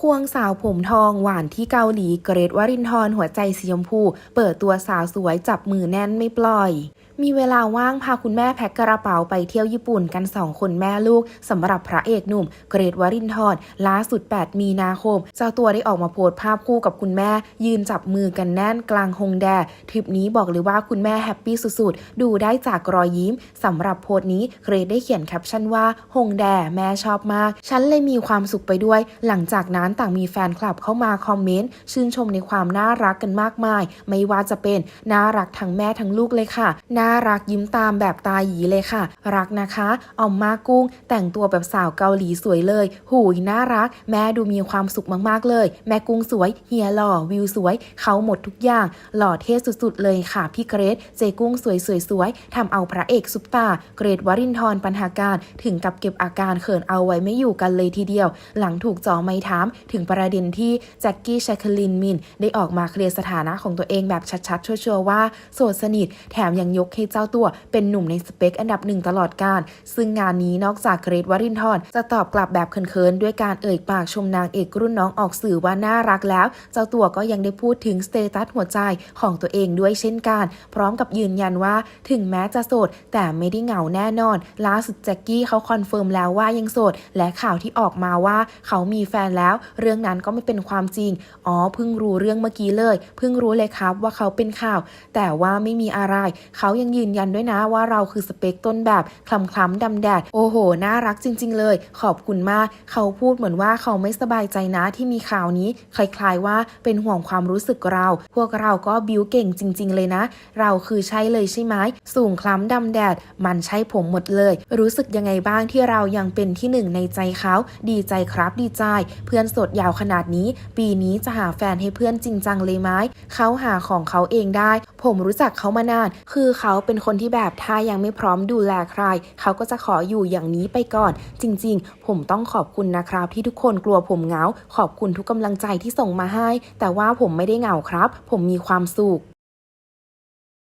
ควงสาวผมทองหวานที่เกาหลีเกรทวรินทร์หัวใจสีชมพู เปิดตัวสาวสวยจับมือแน่นไม่ปล่อย มีเวลาว่างพาคุณแม่แพ็คกระเป๋าไปเที่ยวญี่ปุ่นกันสองคนแม่ลูกสำหรับพระเอกหนุ่ม เกรทวรินทร์ล่าสุด 8 มีนาคม เจ้าตัวได้ออกมาโพสต์ภาพคู่กับคุณแม่ ยืนจับมือกันแน่นกลางฮงแดทริปนี้บอกเลยว่าคุณแม่แฮปปี้สุดๆ ดูได้จากรอยยิ้มสำหรับโพสต์นี้เกรทได้เขียนแคปชั่นว่าฮงแดแม่ชอบมาก ฉันเลยมีความสุขไปด้วย หลังจากนั้นต่างมีแฟนคลับเข้ามาคอมเมนต์ชื่นชมในความน่ารักกันมากมาย ไม่ว่าจะเป็นน่ารักทั้งแม่ทั้งลูกเลยค่ะน่าารักยิ้มตามแบบตาหยีเลยค่ะ รักนะคะออมมากุ้ง แต่งตัวแบบสาวเกาหลีสวยเลย หูยน่ารัก แม่ดูมีความสุขมากๆเลย แม่กุ้งสวย เฮียหล่อวิวสวย เขาหมดทุกอย่าง หล่อเท่สุดๆเลยค่ะพี่เกรซเจกุ้งสวยสวยสวยทำเอาพระเอกซุปตาเกรดวรินทร์ปัญหาการถึงกับเก็บอาการเขินเอาไว้ไม่อยู่กันเลยทีเดียว หลังถูกจ่อไม้ถามถึงประเด็นที่แจ็คกี้แชคเคลินมิน ได้ออกมาเคลียร์สถานะของตัวเองแบบชัดๆชัวร์ๆว่าโสดสนิทแถมยังยกให้เจ้าตัวเป็นหนุ่มในสเปคอันดับหนึ่งตลอดกาลซึ่งงานนี้นอกจากเกรดวรินทร์จะตอบกลับแบบเขินๆ ด้วยการเอ่ยปากชมนางเอกรุ่นน้องออกสื่อว่าน่ารักแล้ว เจ้าตัวก็ยังได้พูดถึงสเตตัสหัวใจของตัวเองด้วยเช่นกัน พร้อมกับยืนยันว่าถึงแม้จะโสด แต่ไม่ได้เหงาแน่นอน ล่าสุดแจ็คกี้เขาคอนเฟิร์มแล้วว่ายังโสด และข่าวที่ออกมาว่าเขามีแฟนแล้ว เรื่องนั้นก็ไม่เป็นความจริง อ๋อเพิ่งรู้เรื่องเมื่อกี้เลย เพิ่งรู้เลยครับว่าเขาเป็นข่าว แต่ว่าไม่มีอะไร เขายังยืนยันด้วยนะว่าเราคือสเปคต้นแบบคล้ำคล้ำๆดำแดด โอ้โห น่ารักจริง ๆ เลย ขอบคุณมาก เขาพูดเหมือนว่าเขาไม่สบายใจนะที่มีข่าวนี้ คล้าย ๆ ว่าเป็นห่วงความรู้สึกเรา พวกเราก็บิวเก่งจริง ๆ เลยนะ เราคือใช่เลยใช่ไหมสูงคล้ำดำแดด มันใช่ผมหมดเลย รู้สึกยังไงบ้างที่เรายังเป็นที่หนึ่งในใจเขา ดีใจครับดีใจ เพื่อนสดยาวขนาดนี้ ปีนี้จะหาแฟนให้เพื่อนจริงจังเลยไหมเขาหาของเขาเองได้ ผมรู้จักเขามานาน คือเขาเป็นคนที่แบบถ้ายังไม่พร้อมดูแลใคร เขาก็จะขออยู่อย่างนี้ไปก่อน จริง ๆ ผมต้องขอบคุณนะครับ ที่ทุกคนกลัวผมเหงา ขอบคุณทุกกำลังใจที่ส่งมาให้ แต่ว่าผมไม่ได้เหงาครับ ผมมีความสุข